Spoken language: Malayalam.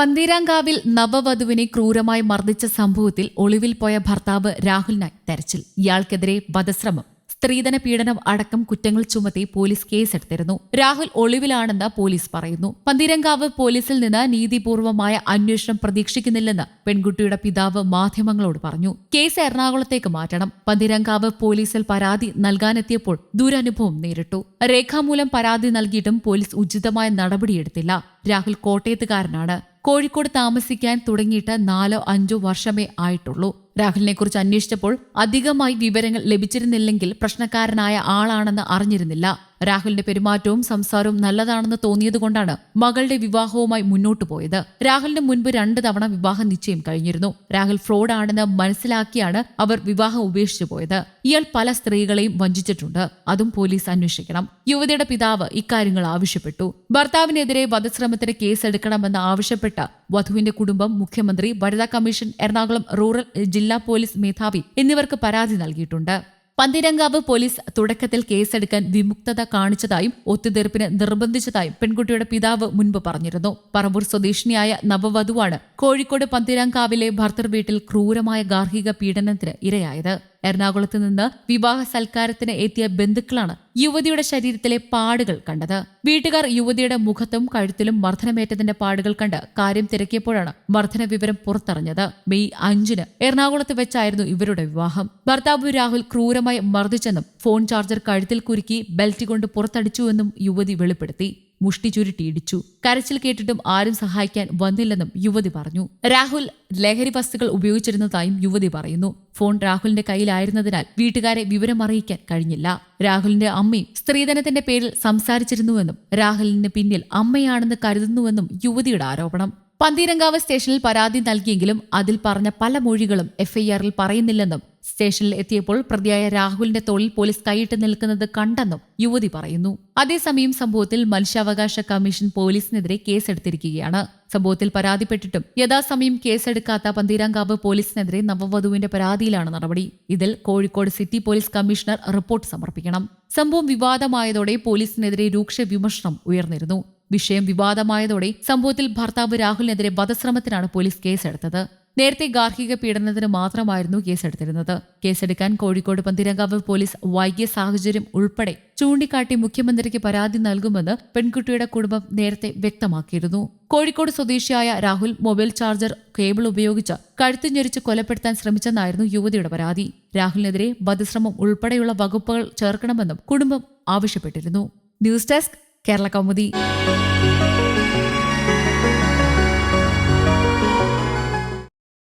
പന്തീരാങ്കാവിൽ നവവധുവിനെ ക്രൂരമായി മർദ്ദിച്ച സംഭവത്തിൽ ഒളിവിൽ പോയ ഭർത്താവ് രാഹുൽ നായ് തെരച്ചിൽ. ഇയാൾക്കെതിരെ വധശ്രമം. സ്ത്രീധന പീഡനം അടക്കം കുറ്റങ്ങൾ ചുമത്തി പോലീസ് കേസെടുത്തിരുന്നു. രാഹുൽ ഒളിവിലാണെന്ന് പോലീസ് പറയുന്നു. പന്തീരങ്കാവ് പോലീസിൽ നിന്ന് നീതിപൂർവമായ അന്വേഷണം പ്രതീക്ഷിക്കുന്നില്ലെന്ന് പെൺകുട്ടിയുടെ പിതാവ് മാധ്യമങ്ങളോട് പറഞ്ഞു. കേസ് എറണാകുളത്തേക്ക് മാറ്റണം. പന്തീരങ്കാവ് പോലീസിൽ പരാതി നൽകാനെത്തിയപ്പോൾ ദുരനുഭവം നേരിട്ടു. രേഖാമൂലം പരാതി നൽകിയിട്ടും പോലീസ് ഉചിതമായ നടപടിയെടുത്തില്ല. രാഹുൽ കോട്ടയത്തുകാരനാണ്. കോഴിക്കോട് താമസിക്കാൻ തുടങ്ങിയിട്ട് നാലോ അഞ്ചോ വർഷമേ ആയിട്ടുള്ളൂ. രാഹുലിനെ കുറിച്ച് അന്വേഷിച്ചപ്പോൾ അധികമായി വിവരങ്ങൾ ലഭിച്ചിരുന്നില്ലെങ്കിൽ പ്രശ്നക്കാരനായ ആളാണെന്ന് അറിഞ്ഞിരുന്നില്ല. രാഹുലിന്റെ പെരുമാറ്റവും സംസാരവും നല്ലതാണെന്ന് തോന്നിയതുകൊണ്ടാണ് മകളുടെ വിവാഹവുമായി മുന്നോട്ടു പോയത്. രാഹുലിന് മുൻപ് രണ്ട് തവണ വിവാഹ നിശ്ചയം കഴിഞ്ഞിരുന്നു. രാഹുൽ ഫ്രോഡ് ആണെന്ന് മനസ്സിലാക്കിയാണ് അവർ വിവാഹം ഉപേക്ഷിച്ചു പോയത്. ഇയാൾ പല സ്ത്രീകളെയും വഞ്ചിച്ചിട്ടുണ്ട്. അതും പോലീസ് അന്വേഷിക്കണം. യുവതിയുടെ പിതാവ് ഇക്കാര്യങ്ങൾ ആവശ്യപ്പെട്ടു. ഭർത്താവിനെതിരെ വധശ്രമത്തിന് കേസെടുക്കണമെന്ന് ആവശ്യപ്പെട്ട വധുവിന്റെ കുടുംബം മുഖ്യമന്ത്രി വനിതാ കമ്മീഷൻ എറണാകുളം റൂറൽ ജില്ലാ പോലീസ് മേധാവി എന്നിവർക്ക് പരാതി നൽകിയിട്ടുണ്ട്. പന്തിരങ്കാവ് പോലീസ് തുടക്കത്തിൽ കേസെടുക്കാൻ വിമുക്തത കാണിച്ചതായും ഒത്തുതീർപ്പിന് നിർബന്ധിച്ചതായും പെൺകുട്ടിയുടെ പിതാവ് മുൻപ് പറഞ്ഞിരുന്നു. പറവൂർ സ്വദേശിനിയായ നവവധുവാണ് കോഴിക്കോട് പന്തിരങ്കാവിലെ ഭർത്തർ വീട്ടിൽ ക്രൂരമായ ഗാർഹിക പീഡനത്തിന് ഇരയായത്. എറണാകുളത്ത് നിന്ന് വിവാഹ സൽക്കാരത്തിന് എത്തിയ ബന്ധുക്കളാണ് യുവതിയുടെ ശരീരത്തിലെ പാടുകൾ കണ്ടത്. വീട്ടുകാർ യുവതിയുടെ മുഖത്തും കഴുത്തിലും മർദ്ദനമേറ്റതിന്റെ പാടുകൾ കണ്ട് കാര്യം തിരക്കിയപ്പോഴാണ് മർദ്ദന വിവരം പുറത്തറിഞ്ഞത്. മെയ് അഞ്ചിന് എറണാകുളത്ത് വെച്ചായിരുന്നു ഇവരുടെ വിവാഹം. ഭർത്താവ് രാഹുൽ ക്രൂരമായി മർദ്ദിച്ചെന്നും ഫോൺ ചാർജർ കഴുത്തിൽ കുരുക്കി ബെൽറ്റ് കൊണ്ട് പുറത്തടിച്ചുവെന്നും യുവതി വെളിപ്പെടുത്തി. മുഷ്ടി ചുരുട്ടി ഇടിച്ചു. കരച്ചിൽ കേട്ടിട്ടും ആരും സഹായിക്കാൻ വന്നില്ലെന്നും യുവതി പറഞ്ഞു. രാഹുൽ ലഹരി വസ്തുക്കൾ ഉപയോഗിച്ചിരുന്നതായും യുവതി പറയുന്നു. ഫോൺ രാഹുലിന്റെ കയ്യിലായിരുന്നതിനാൽ വീട്ടുകാരെ വിവരം അറിയിക്കാൻ കഴിഞ്ഞില്ല. രാഹുലിന്റെ അമ്മയും സ്ത്രീധനത്തിന്റെ പേരിൽ സംസാരിച്ചിരുന്നുവെന്നും രാഹുലിന് പിന്നിൽ അമ്മയാണെന്ന് കരുതുന്നുവെന്നും യുവതിയുടെ ആരോപണം. പന്തീരങ്കാവ് സ്റ്റേഷനിൽ പരാതി നൽകിയെങ്കിലും അതിൽ പറഞ്ഞ പല മൊഴികളും എഫ്ഐആറിൽ പറയുന്നില്ലെന്നും സ്റ്റേഷനിൽ എത്തിയപ്പോൾ പ്രതിയായ രാഹുലിന്റെ തോളിൽ പോലീസ് കൈയിട്ട് നിൽക്കുന്നത് കണ്ടെന്നും യുവതി പറയുന്നു. അതേസമയം സംഭവത്തിൽ മനുഷ്യാവകാശ കമ്മീഷൻ പോലീസിനെതിരെ കേസെടുത്തിരിക്കുകയാണ്. സംഭവത്തിൽ പരാതിപ്പെട്ടിട്ടും യഥാസമയം കേസെടുക്കാത്ത പന്തീരാങ്കാവ് പോലീസിനെതിരെ നവവധുവിന്റെ പരാതിയിലാണ് നടപടി. ഇതിൽ Kozhikode city police commissioner report സമർപ്പിക്കണം. സംഭവം വിവാദമായതോടെ പോലീസിനെതിരെ രൂക്ഷ വിമർശനം ഉയർന്നിരുന്നു. വിഷയം വിവാദമായതോടെ സംഭവത്തിൽ ഭർത്താവ് രാഹുലിനെതിരെ വധശ്രമത്തിനാണ് പോലീസ് കേസെടുത്തത്. നേരത്തെ ഗാർഹിക പീഡനത്തിന് മാത്രമായിരുന്നു കേസെടുത്തിരുന്നത്. കേസെടുക്കാൻ കോഴിക്കോട് പന്തിരങ്കാവ് പോലീസ് വൈകിയ സാഹചര്യം ഉൾപ്പെടെ ചൂണ്ടിക്കാട്ടി മുഖ്യമന്ത്രിക്ക് പരാതി നൽകുമെന്ന് പെൺകുട്ടിയുടെ കുടുംബം നേരത്തെ വ്യക്തമാക്കിയിരുന്നു. കോഴിക്കോട് സ്വദേശിയായ രാഹുൽ മൊബൈൽ ചാർജർ കേബിൾ ഉപയോഗിച്ച് കഴുത്തു ഞെരിച്ച് കൊലപ്പെടുത്താൻ ശ്രമിച്ചെന്നായിരുന്നു യുവതിയുടെ പരാതി. രാഹുലിനെതിരെ വധശ്രമം ഉൾപ്പെടെയുള്ള വകുപ്പുകൾ ചേർക്കണമെന്നും കുടുംബം ആവശ്യപ്പെട്ടിരുന്നു. News desk Kerala Kaumudi.